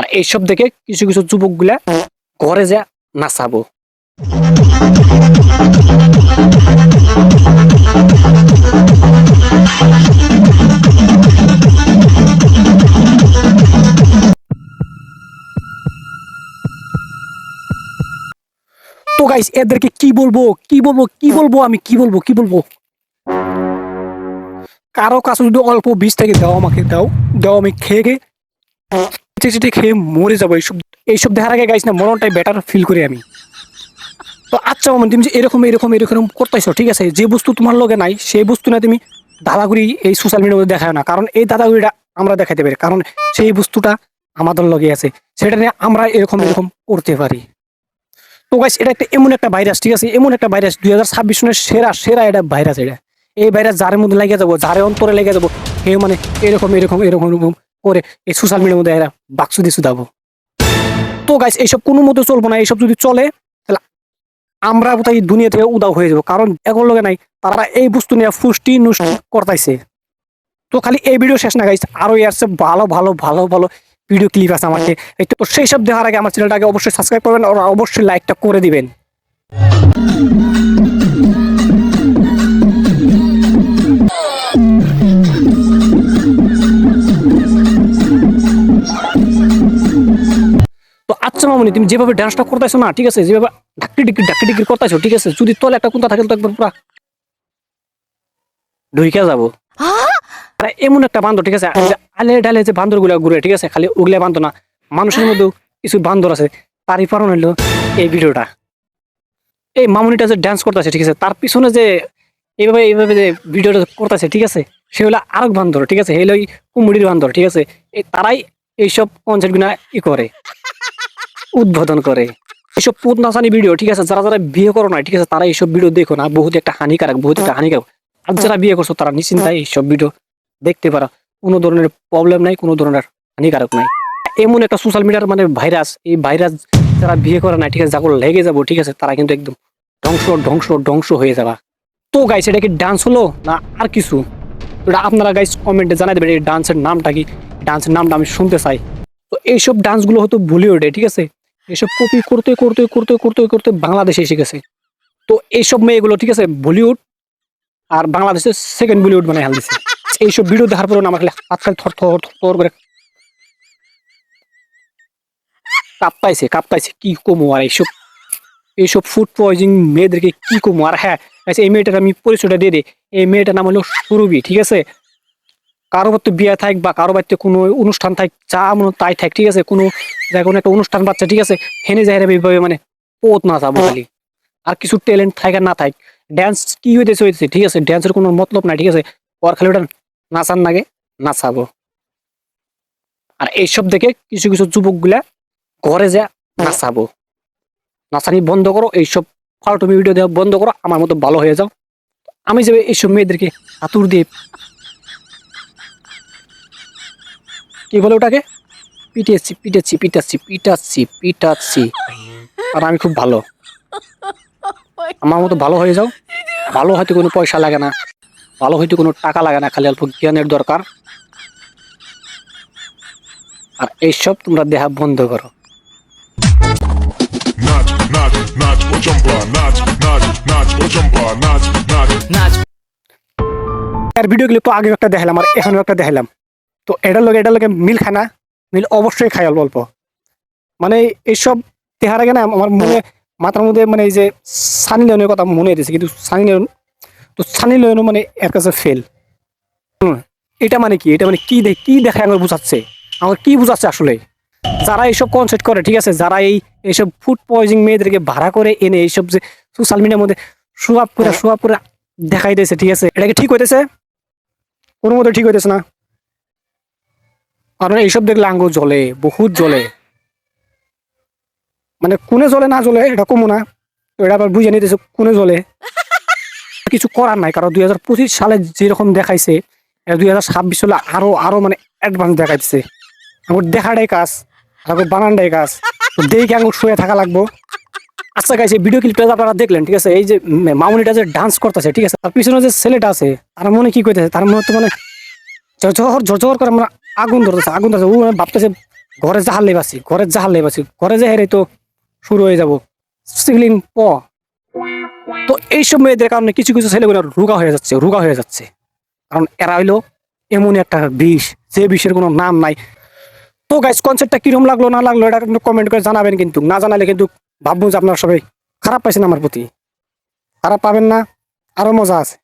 আর এইসব দেখে কিছু কিছু যুবকগুলা ঘরে যা নাচাবো। তো গাইস এদেরকে কি বলব কি বলব কি বলব আমি, কি বলব কি বলব? কারও কাছে যদি অল্প বীজ থেকে, দাও আমাকে, দাও। দাও আমি খেয়ে খেয়ে চেটে চেটে খেয়ে মরে যাব, এইসব এইসব দেখার আগে গাইস না, মরণটাই বেটার ফিল করি আমি। তো আচ্ছা মামন, তুমি যে এরকম এরকম এরকম করতেছো, ঠিক আছে? যে বস্তু তোমার লগে নাই, সেই বস্তু না তুমি দাদাগুড়ি এই সোশ্যাল মিডিয়ার দেখায় না। কারণ এই দাদাগুড়িটা আমরা দেখাতে পারি। কারণ সেই বস্তুটা আমাদের লগে আছে। সেটা নিয়ে আমরা এরকম এরকম করতে পারি। তো গাইস এটা একটা এমন একটা ভাইরাস ঠিক আছে? এমন একটা ভাইরাস দুই হাজার ছাব্বিশ সনের সেরা সেরা এটা ভাইরাস এটা। এই ভাইরাস যার মধ্যে লেগে যাব, যারে অন্তরে লেগে যাব হে মানে এরকম এরকম এরকম এরকম করে এই সোশ্যাল মিডিয়ার মধ্যে এরা বাক্স দিয়ে শুধাবো। তো গাইস এইসব কোনো মতো চলবো না এইসব যদি চলে তাহলে আমরা কোথায় এই দুনিয়া থেকে উদাও হয়ে যাব। কারণ এখন লোকে নাই তারা এই বস্তু নিয়ে ফুষ্টি নুষ্টি করতেছে তো খালি এই ভিডিও শেষ না গাইস আরও এর চেয়ে ভালো ভালো ভালো ভালো ভিডিও ক্লিপ আছে আমাকে। তো সেই সব দেখার আগে আমার চ্যানেলটাকে অবশ্যই সাবস্ক্রাইব করবেন আর অবশ্যই লাইকটা করে দিবেন। আচ্ছা মামনি তুমি যেভাবে ডান্সটা করতেছো না ঠিক আছে? যেভাবে ঢাকি ডিকি ঢাকি ডিকি করতেছো ঠিক আছে? যদি তলে একটা কোনটা থাকে তো একবার পুরা ঢুইকা যাব। আরে এমন একটা বান্দর ঠিক আছে? আলে ডালে যে বান্দরগুলা ঘুরে ঠিক আছে? খালি ওগুলা বান্দর না মানুষের মধ্যেও কিছু বান্দর আছে। তারই কারণ হলো এই ভিডিওটা। এই মামুনিটা যে ডান্স করতেছে ঠিক আছে? তার পিছনে যে এইভাবে এইভাবে যে ভিডিওটা করতেছে ঠিক আছে? সে হলো আরেক বান্দর ঠিক আছে? হলো কুমুড়ির বান্দর ঠিক আছে? এই তারাই এইসব কনসার্টগুলা ই করে। উদ্বোধন করে। এইসব পুত নাচানি ভিডিও ঠিক আছে? যারা যারা বিয়ে করো না ঠিক আছে? তারা এইসব ভিডিও দেখো না। বহুত একটা হানিকারক বহুত একটা হানিকারক। আর যারা বিয়ে করছ তারা নিশ্চিন্তায় এইসব ভিডিও দেখতে পারো। কোনো ধরনের প্রবলেম নাই কোনো ধরনের হানিকারক নাই। এমন একটা সোশ্যাল মিডিয়ার মানে ভাইরাস এই ভাইরাস যারা বিয়ে করে না ঠিক আছে? যাকে লেগে যাব ঠিক আছে? তারা কিন্তু একদম ধ্বংস ধ্বংস ধ্বংস হয়ে যাবা। তো গাইস এটা কি ডান্স হলো? না আর কিছু? এটা আপনারা গাইস কমেন্টে জানাই দেবেন এই ডান্সের নামটা কি? ডান্সের নামটা আমি শুনতে চাই। তো এইসব ডান্সগুলো হয়তো বলিউডে ঠিক আছে? এসব কপি করতে করতে করতে করতে করতে বাংলাদেশে এসে গেছে। তো এইসব মেয়েগুলো, ঠিক আছে, বলিউড আর বাংলাদেশের সেকেন্ড বলিউড মানে হেল দিছে। এইসব ভিডিও দেখার পরে আমার খালি হাত খালি থর থর থর করে কাঁপতাইছে কাঁপতাইছে, কি কমো আর এইসব? এইসব ফুড পয়জিং মেয়েদেরকে কি কমো? আর হ্যাঁ আচ্ছা এই মেয়েটার আমি পরিচয়টা দিয়ে দিই। এই মেয়েটার নাম হলো সুরভি, ঠিক আছে? কারও বাড়িতে বিয়ে থাক বা কারও বাড়িতে কোনো অনুষ্ঠান থাক, যা মনে তাই থাক, ঠিক আছে? কোনো কোনো একটা অনুষ্ঠান বাচ্চা, ঠিক আছে? হেনে যায় এইভাবে মানে পোত না যাব খালি। আর কিছু ট্যালেন্ট থাক না থাক ড্যান্স কি হইতেছে হইতেছে, ঠিক আছে? ড্যান্সের কোনো মতলব নাই, ঠিক আছে? ওর খালি ওটা নাচার নাগে নাচাবো। আর এইসব দেখে কিছু কিছু যুবকগুলা ঘরে যা নাচাবো। নাচানি বন্ধ করো, এইসব ফালতু ভিডিও দেওয়া বন্ধ করো, আমার মতো ভালো হয়ে যাও। আমি যাবে এইসব মেয়েদেরকে হাতুর দিয়ে কি বলে ওটাকে? পিটেছি পিটেছি পিটাচ্ছি পিটাচ্ছি পিটাচ্ছি আর আমি খুব ভালো। আমার মতো ভালো হয়ে যাও। ভালো হয়তো কোনো পয়সা লাগে না। ভালো হয়তো কোনো টাকা লাগে না খালি অল্প জ্ঞানের দরকার। আর এইসব তোমরা দেহা বন্ধ করো. আর ভিডিও ক্লিপ তো আগে একটা দেখালাম আর এখনও একটা দেখালাম তো এটার লগে এটার লগে মিল খায় না। মিল অবশ্যই খায় অল্প অল্প। মানে এইসব দেখার আগে না আমার মনে, মাথার মধ্যে মানে এই যে সানি লিওনের কথা মনে হইতেছে কিন্তু সানি লিওন, তো সানি লিওনও মানে এর কাছে ফেল এটা মানে কি? এটা মানে কি কি দেখায় আমার বুঝাচ্ছে? আমার কি বুঝাচ্ছে আসলে? যারা এইসব কনসেপ্ট করে, ঠিক আছে? যারা এই, এইসব ফুড পয়জিং মেয়েদেরকে ভাড়া করে এনে এইসব যে সোশ্যাল মিডিয়ার মধ্যে সুয়াপ করে সুয়াপ করে দেখাই দিয়েছে, ঠিক আছে? এটা কি ঠিক হইতেছে? কোনো মতো ঠিক হইতেছে না। কারণ এইসব দেখলে আঙ্গুর জ্বলে, বহুত জ্বলে। মানে কোনে জ্বলে, না জ্বলে, এটা কমো না। এটা আবার বুঝে নিতেছে, কোনে জ্বলে। কিছু করার নাই, কারণ দুই হাজার পঁচিশ সালে যেরকম দেখাইছে দুই হাজার ছাব্বিশ সালে আরও আরও মানে অ্যাডভান্স দেখাইছে। আমার দেখাটাই কাজ আমার বানানটাই কাজ। দেখে আঙ্গুর শুয়ে থাকা লাগবো। আচ্ছা গাইছে ভিডিও ক্লিপটা আপনারা দেখলেন, ঠিক আছে? এই যে মামুনিটা যে ডান্স করতেছে, ঠিক আছে? তার পিছনে যে ছেলেটা আছে, তার মনে কি করতেছে তার মনে তো মানে ঝরঝর ঝরঝর করে আমরা আগুন ধরতেছে আগুন ধরতেছে। ও মানে ভাবতেছে ঘরে জাহাল লেবাসি ঘরে জাহাল লেবাসি। ঘরে যে হেরে তো শুরু হয়ে যাব। সিলিং প। তো এইসব মেয়েদের কারণে কিছু কিছু ছেলেগুলো রোগা হয়ে যাচ্ছে, রোগা হয়ে যাচ্ছে। কারণ এরা হইল এমন একটা বিষ, যে বিষের কোনো নাম নাই। তো গাইস কনসেপ্টটা কিরম লাগল, না লাগল, এটা কমেন্ট করে জানাবেন কিন্তু। না জানালে কিন্তু ভাববো যে আপনারা সবাই খারাপ পাইছেন আমার প্রতি। খারাপ পাবেন না, আরও মজা আছে।